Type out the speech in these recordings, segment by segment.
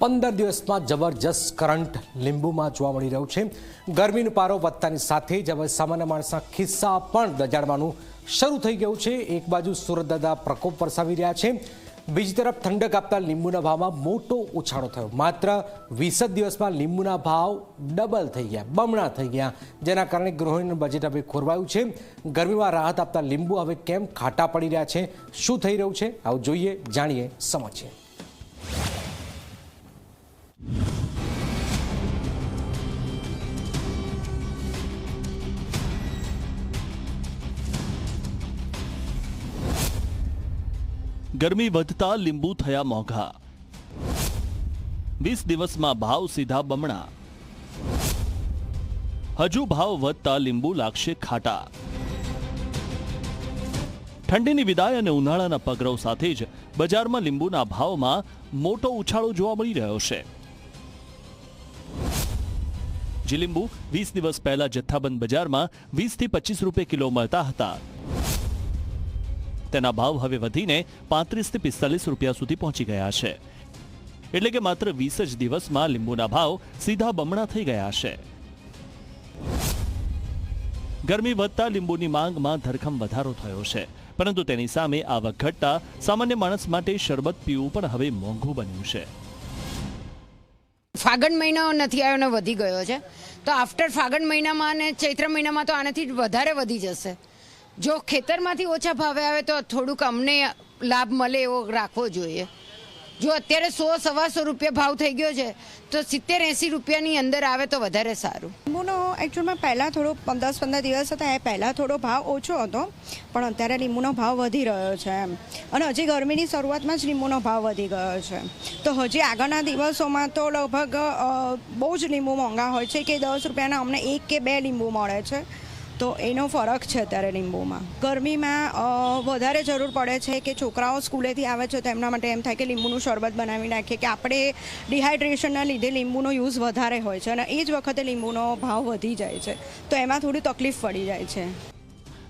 પંદર દિવસમાં જબરજસ્ત કરંટ લીંબુમાં જોવા મળી રહ્યું છે. ગરમીનો પારો વધતાની સાથે જ હવે સામાન્ય માણસના ખિસ્સા પણ દજાડવાનું શરૂ થઈ ગયું છે. એક બાજુ સુરત દાદા પ્રકોપ વરસાવી રહ્યા છે. બીજી તરફ ઠંડક આપતા લીંબુના ભાવમાં મોટો ઉછાળો થયો. માત્ર વીસ જ દિવસમાં લીંબુના ભાવ ડબલ થઈ ગયા, બમણા થઈ ગયા, જેના કારણે ગૃહિણીનું બજેટ હવે ખોરવાયું છે. ગરમીમાં રાહત આપતા લીંબુ હવે કેમ ખાટા પડી રહ્યા છે? શું થઈ રહ્યું છે? આવું જોઈએ, જાણીએ, સમજીએ. ગરમી વધતા લીંબુ થયા મોંઘા. વીસ દિવસમાં ભાવ સીધા બમણા. હજુ ભાવ વધતા લીંબુ લાગશે ખાટા. ઠંડીની વિદાય અને ઉનાળાના પગરવ સાથે જ બજારમાં લીંબુના ભાવમાં મોટો ઉછાળો જોવા મળી રહ્યો છે. જે લીંબુ વીસ દિવસ પહેલા જથ્થાબંધ બજારમાં વીસથી પચીસ રૂપિયા કિલો મળતા હતા. તેના ભાવ હવે વધીને પાંત્રીસથી પિસ્તાલીસ રૂપિયા સુધી પહોંચી ગયા છે. એટલે કે માત્ર વીસ જ દિવસમાં લીંબુના ભાવ સીધા બમણા થઈ ગયા છે. ગરમી વધતા લીંબુની માંગમાં ધરખમ વધારો થયો છે. પરંતુ તેની સામે આવક ઘટતા સામાન્ય માણસ માટે શરબત પીવું પણ હવે મોંઘું બન્યું છે. ફાગણ મહિનો નથી આવ્યો ને વધી ગયો છે. તો આફ્ટર ફાગણ મહિનામાં અને ચૈત્ર મહિનામાં તો આનાથી વધારે વધી જશે. જો ખેતરમાંથી ઓછા ભાવે આવે તો થોડુંક અમને લાભ મળે એવો રાખવો જોઈએ. જો અત્યારે સો સવાસો રૂપિયા ભાવ થઈ ગયો છે, તો સિત્તેર એંસી રૂપિયાની અંદર આવે તો વધારે સારું. લીંબુનો એકચ્યુઅલમાં પહેલાં થોડો દસ પંદર દિવસ હતા, એ પહેલાં થોડો ભાવ ઓછો હતો, પણ અત્યારે લીંબુનો ભાવ વધી રહ્યો છે એમ. અને હજી ગરમીની શરૂઆતમાં જ લીંબુનો ભાવ વધી ગયો છે. તો હજી આગળના દિવસોમાં તો લગભગ બહુ જ લીંબુ મોંઘા હોય છે કે દસ રૂપિયાના અમને એક કે બે લીંબુ મળે છે. તો એનો ફરક છે અત્યારે લીંબુમાં. ગરમીમાં વધારે જરૂર પડે છે કે છોકરાઓ સ્કૂલેથી આવે છે તો એમના માટે એમ થાય કે લીંબુનું શરબત બનાવી નાખીએ કે આપણે ડિહાઇડ્રેશનના લીધે લીંબુનો યુઝ વધારે હોય છે અને એ જ વખતે લીંબુનો ભાવ વધી જાય છે. તો એમાં થોડી તકલીફ પડી જાય છે.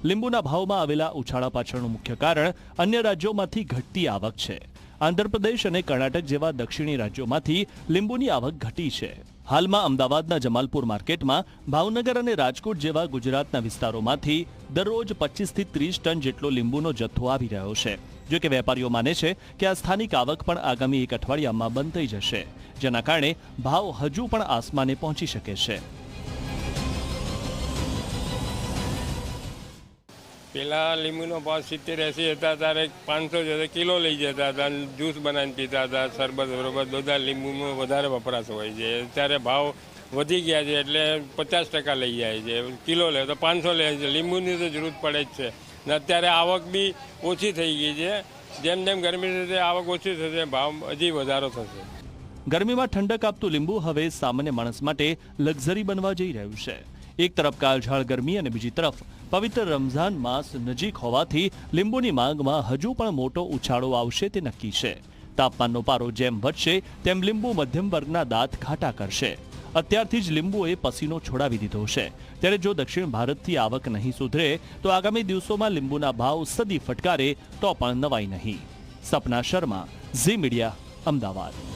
લીંબુના ભાવમાં આવેલા ઉછાળા પાછળનું મુખ્ય કારણ અન્ય રાજ્યોમાંથી ઘટતી આવક છે. આંધ્રપ્રદેશ અને કર્ણાટક જેવા દક્ષિણી રાજ્યોમાંથી લીંબુની આવક ઘટી છે. હાલમાં અમદાવાદના જમાલપુર માર્કેટમાં ભાવનગર અને રાજકોટ જેવા ગુજરાતના વિસ્તારોમાંથી દરરોજ પચીસથી ત્રીસ ટન જેટલો લીંબુનો જથ્થો આવી રહ્યો છે. જો કે વેપારીઓ માને છે કે આ સ્થાનિક આવક પણ આગામી એક અઠવાડિયામાં બંધ થઈ જશે, જેના કારણે ભાવ હજુ પણ આસમાને પહોંચી શકે છે. પેલા લીંબુનો ભાવ સિત્તેર એંસી હતા, ત્યારે પાંચસો જતા કિલો લઈ જતા હતા જ્યુસ બનાવીને પીતા હતા, શરબત બરોબર બધા લીંબુમાં વધારે વપરાશ હોય છે. અત્યારે ભાવ વધી ગયા છે એટલે પચાસ ટકા લઈ જાય છે. કિલો લે તો પાંચસો લે છે. લીંબુની તો જરૂર પડે જ છે. ને અત્યારે આવક બી ઓછી થઈ ગઈ છે. જેમ જેમ ગરમી થશે, આવક ઓછી થશે, ભાવ હજી વધારો થશે. ગરમીમાં ઠંડક આપતું લીંબુ હવે સામાન્ય માણસ માટે લક્ઝરી બનવા જઈ રહ્યું છે. એક તરફ કાળઝાળ ગરમી અને બીજી તરફ પવિત્ર રમઝાન માસ નજીક હોવાથી લીંબુની માંગમાં હજુ પણ મોટો ઉછાળો આવશે તે નક્કી છે. તાપમાનનો પારો જેમ વધશે, તેમ લીંબુ મધ્યમ વર્ગના દાંત ઘાટા કરશે. અત્યારથી જ લીંબુએ પસીનો છોડાવી દીધો છે. ત્યારે જો દક્ષિણ ભારતથી આવક નહીં સુધરે, તો આગામી દિવસોમાં લીંબુના ભાવ સદી ફટકારે, તો પણ નવાઈ નહીં. સપના શર્મા, ઝી મીડિયા, અમદાવાદ.